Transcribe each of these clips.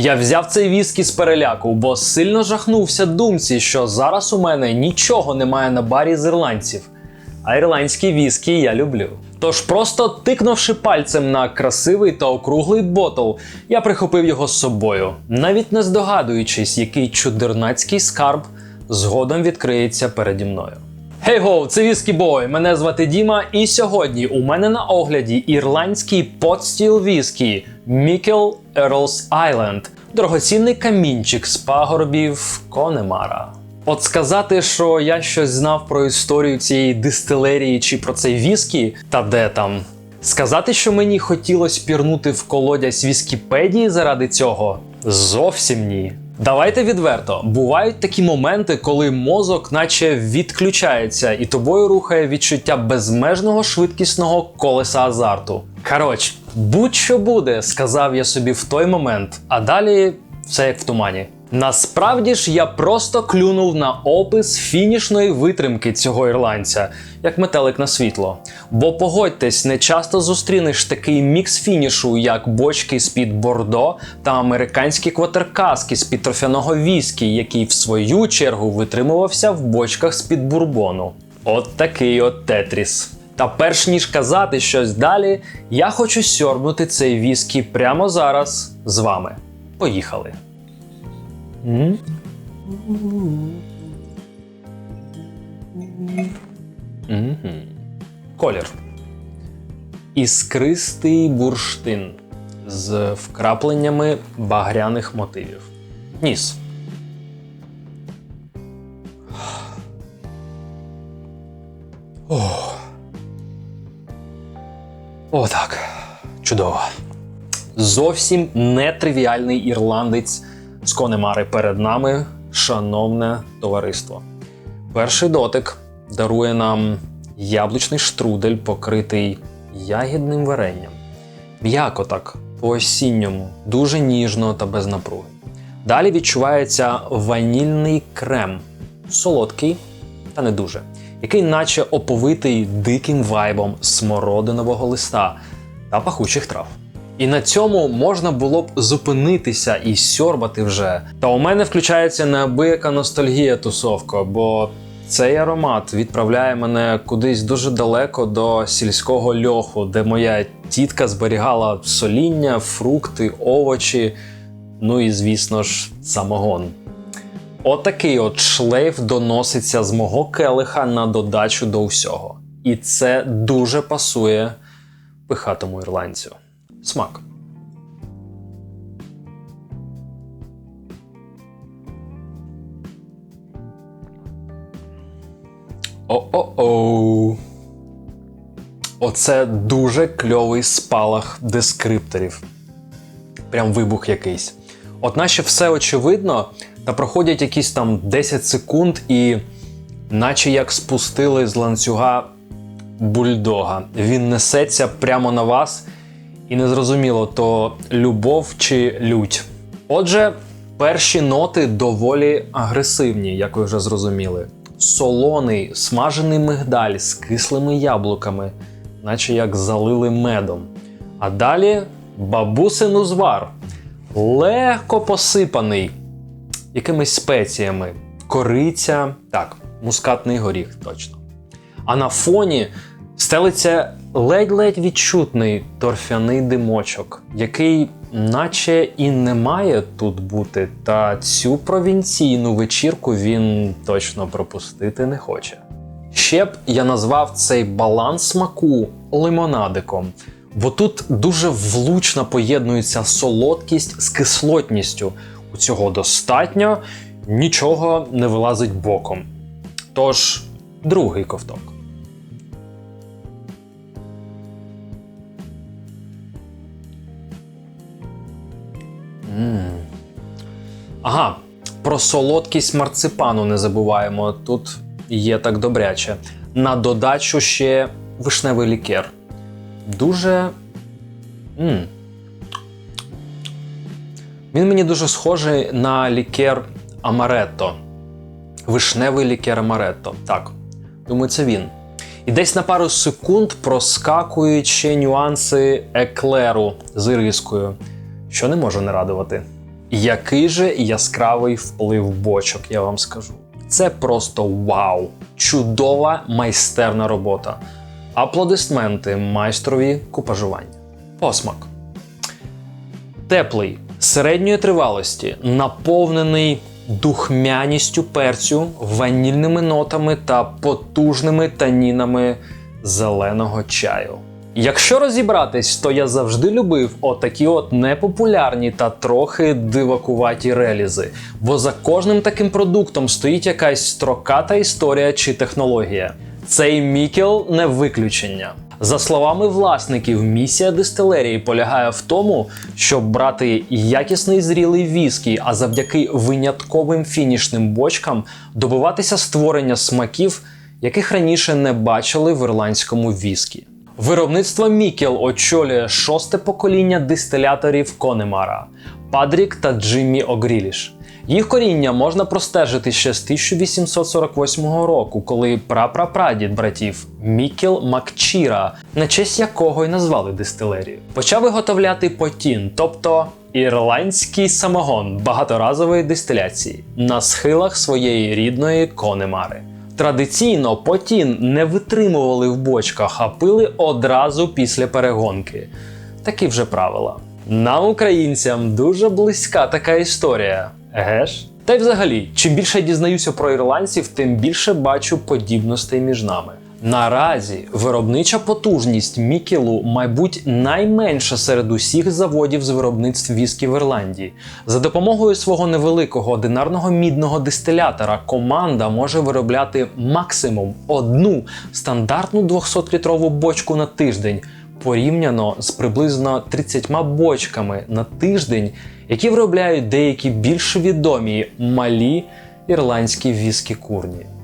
Я взяв цей віскі з переляку, бо сильно жахнувся думці, що зараз у мене нічого немає на барі з ірландців. А ірландські віскі я люблю. Тож, просто тикнувши пальцем на красивий та округлий ботл, я прихопив його з собою, навіть не здогадуючись, який чудернацький скарб згодом відкриється переді мною. Хей гоу, це Віскі Бой. Мене звати Діма, і сьогодні у мене на огляді ірландський подстіл віскі Мікел Ерлс Айленд. Дорогоцінний камінчик з пагорбів Конемара. От сказати, що я щось знав про історію цієї дистилерії чи про цей віскі, та де там. Сказати, що мені хотілося пірнути в колодязь Віскіпедії заради цього? Зовсім ні. Давайте відверто, бувають такі моменти, коли мозок наче відключається, і тобою рухає відчуття безмежного швидкісного колеса азарту. Коротше, будь-що буде, сказав я собі в той момент, а далі все як в тумані. Насправді ж я просто клюнув на опис фінішної витримки цього ірландця, як метелик на світло. Бо погодьтесь, не часто зустрінеш такий мікс фінішу, як бочки з-під бордо та американські кватеркаски з-під трофяного віскі, який в свою чергу витримувався в бочках з-під бурбону. От такий от тетріс. Та перш ніж казати щось далі, я хочу сьорбнути цей віскі прямо зараз з вами. Поїхали! Мгм. Колір. Іскристий бурштин з вкрапленнями багряних мотивів. Ніс. О. О. Чудово. Зовсім нетривіальний ірландець з Конемари перед нами, шановне товариство. Перший дотик дарує нам яблучний штрудель, покритий ягідним варенням. М'яко так, по-осінньому, дуже ніжно та без напруги. Далі відчувається ванільний крем, солодкий та не дуже, який наче оповитий диким вайбом смородинового листа та пахучих трав. І на цьому можна було б зупинитися і сьорбати вже. Та у мене включається неабияка ностальгія тусовка, бо цей аромат відправляє мене кудись дуже далеко до сільського льоху, де моя тітка зберігала соління, фрукти, овочі, ну і, звісно ж, самогон. Отакий от шлейф доноситься з мого келиха на додачу до всього. І це дуже пасує пихатому ірландцю. Смак. О-о-оу. Оце дуже кльовий спалах дескрипторів. Прям вибух якийсь. От наче все очевидно, та проходять якісь там 10 секунд, і наче як спустили з ланцюга бульдога. Він несеться прямо на вас, і незрозуміло, то любов чи лють. Отже, перші ноти доволі агресивні, як ви вже зрозуміли. Солоний, смажений мигдаль з кислими яблуками, наче як залили медом. А далі бабусин узвар, легко посипаний якимись спеціями, кориця, так, мускатний горіх точно. А на фоні стелиться ледь-ледь відчутний торфяний димочок, який, наче і не має тут бути, та цю провінційну вечірку він точно пропустити не хоче. Ще б я назвав цей баланс смаку лимонадиком, бо тут дуже влучно поєднується солодкість з кислотністю. У цього достатньо, нічого не вилазить боком. Тож, другий ковток. Ага, про солодкість марципану не забуваємо. Тут є так добряче. На додачу ще вишневий лікер. Дуже. м Він мені дуже схожий на лікер Амаретто. Вишневий лікер Амаретто. Так, думаю, це він. І десь на пару секунд проскакують ще нюанси еклеру з ірискою, що не може не радувати. Який же яскравий вплив бочок, я вам скажу. Це просто вау! Чудова майстерна робота. Аплодисменти майстрові купажування. Посмак. Теплий, середньої тривалості, наповнений духмяністю перцю, ванільними нотами та потужними танінами зеленого чаю. Якщо розібратись, то я завжди любив отакі от непопулярні та трохи дивакуваті релізи, бо за кожним таким продуктом стоїть якась строката історія чи технологія. Цей мікел не виключення. За словами власників, місія дистилерії полягає в тому, щоб брати якісний зрілий віскі, а завдяки винятковим фінішним бочкам добиватися створення смаків, яких раніше не бачили в ірландському віскі. Виробництво Мікел очолює шосте покоління дистиляторів Конемара Падрік та Джиммі Огріліш. Їх коріння можна простежити ще з 1848 року, коли прапрапрадід братів Мікел Макчіра, на честь якого й назвали дистилерію, почав виготовляти потін, тобто ірландський самогон багаторазової дистиляції на схилах своєї рідної Конемари. Традиційно потін не витримували в бочках, а пили одразу після перегонки. Такі вже правила. Нам, українцям, дуже близька така історія. Еге ж? Та й взагалі, чим більше я дізнаюся про ірландців, тим більше бачу подібностей між нами. Наразі виробнича потужність Мікелу, мабуть, найменша серед усіх заводів з виробництв віскі в Ірландії. За допомогою свого невеликого одинарного мідного дистилятора команда може виробляти максимум одну стандартну 200-літрову бочку на тиждень, порівняно з приблизно 30 бочками на тиждень, які виробляють деякі більш відомі малі ірландські віскі курні.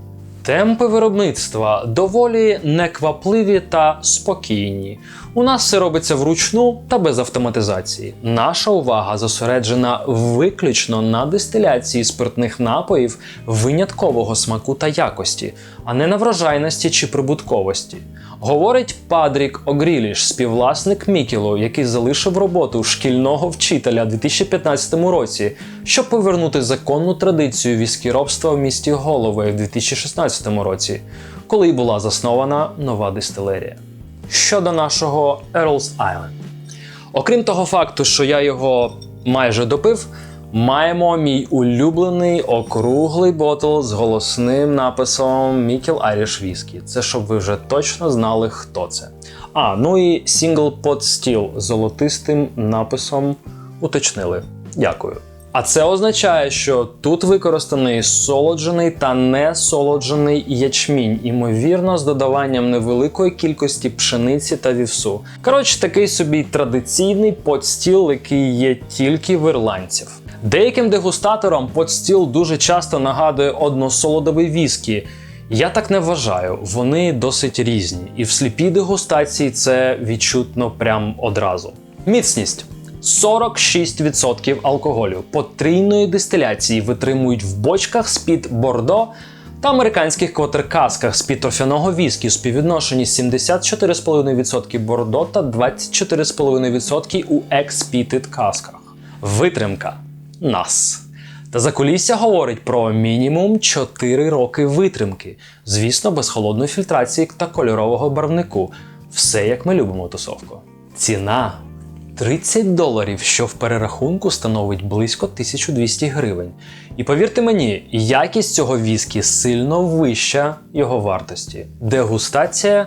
Темпи виробництва доволі неквапливі та спокійні. У нас все робиться вручну та без автоматизації. Наша увага зосереджена виключно на дистиляції спиртних напоїв виняткового смаку та якості, а не на врожайності чи прибутковості. Говорить Падрік Огріліш, співвласник Мікілу, який залишив роботу шкільного вчителя у 2015 році, щоб повернути законну традицію віскіробства в місті Голови в 2016 році, коли була заснована нова дистилерія. Щодо нашого Earl's Island. Окрім того факту, що я його майже допив, маємо мій улюблений округлий ботл з голосним написом Мікел Irish Whisky. Це щоб ви вже точно знали, хто це. А, ну і Single Pot стіл з золотистим написом уточнили. Дякую. А це означає, що тут використаний солоджений та не солоджений ячмінь, імовірно, з додаванням невеликої кількості пшениці та вівсу. Коротше, такий собі традиційний подстіл, який є тільки в ірландців. Деяким дегустаторам подстіл дуже часто нагадує односолодовий віскі. Я так не вважаю, вони досить різні, і в сліпій дегустації це відчутно прям одразу. Міцність 46% алкоголю потрійної дистиляції витримують в бочках з-під бордо та американських квотеркасках з-під торфяного віскі у співвідношенні 74,5% бордо та 24,5% у експітед касках. Витримка нас. Та закулісся говорить про мінімум 4 роки витримки, звісно, без холодної фільтрації та кольорового барвнику. Все як ми любимо тусовку. Ціна 30 доларів, що в перерахунку становить близько 1200 гривень. І повірте мені, якість цього віскі сильно вища його вартості. Дегустація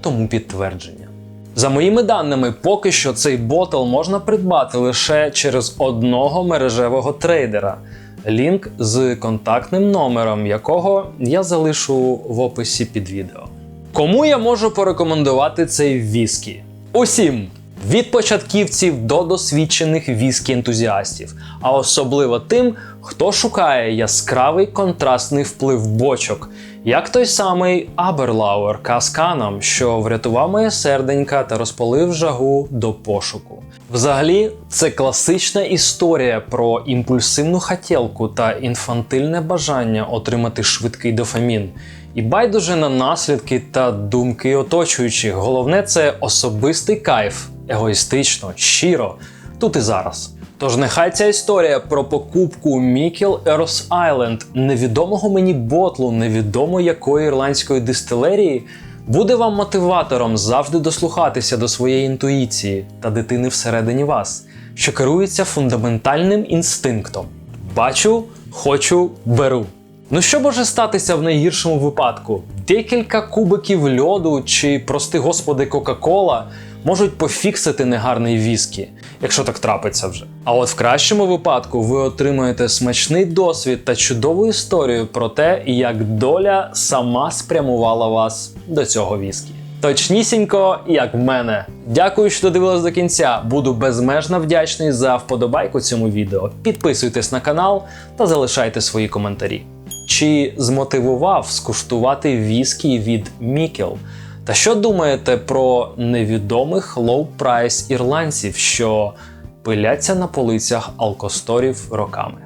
тому підтвердження. За моїми даними, поки що цей ботл можна придбати лише через одного мережевого трейдера. Лінк з контактним номером якого я залишу в описі під відео. Кому я можу порекомендувати цей віскі? Усім! Від початківців до досвідчених віскі-ентузіастів, а особливо тим, хто шукає яскравий контрастний вплив бочок, як той самий Аберлауер Касканом, що врятував моє серденька та розпалив жагу до пошуку. Взагалі, це класична історія про імпульсивну хотілку та інфантильне бажання отримати швидкий дофамін. І байдуже на наслідки та думки оточуючих. Головне це особистий кайф, егоїстично, щиро, тут і зараз. Тож нехай ця історія про покупку Мікел Ерос Айленд, невідомого мені ботлу, невідомо якої ірландської дистилерії, буде вам мотиватором завжди дослухатися до своєї інтуїції та дитини всередині вас, що керується фундаментальним інстинктом. Бачу, хочу, беру. Ну що може статися в найгіршому випадку? Декілька кубиків льоду чи, прости господи, Кока-Кола можуть пофіксити негарний віскі, якщо так трапиться вже. А от в кращому випадку ви отримаєте смачний досвід та чудову історію про те, як доля сама спрямувала вас до цього віскі. Точнісінько, як в мене. Дякую, що додивились до кінця. Буду безмежно вдячний за вподобайку цьому відео. Підписуйтесь на канал та залишайте свої коментарі. Чи змотивував скуштувати віскі від Мікел? Та що думаєте про невідомих лоу-прайс ірландців, що пиляться на полицях алкосторів роками?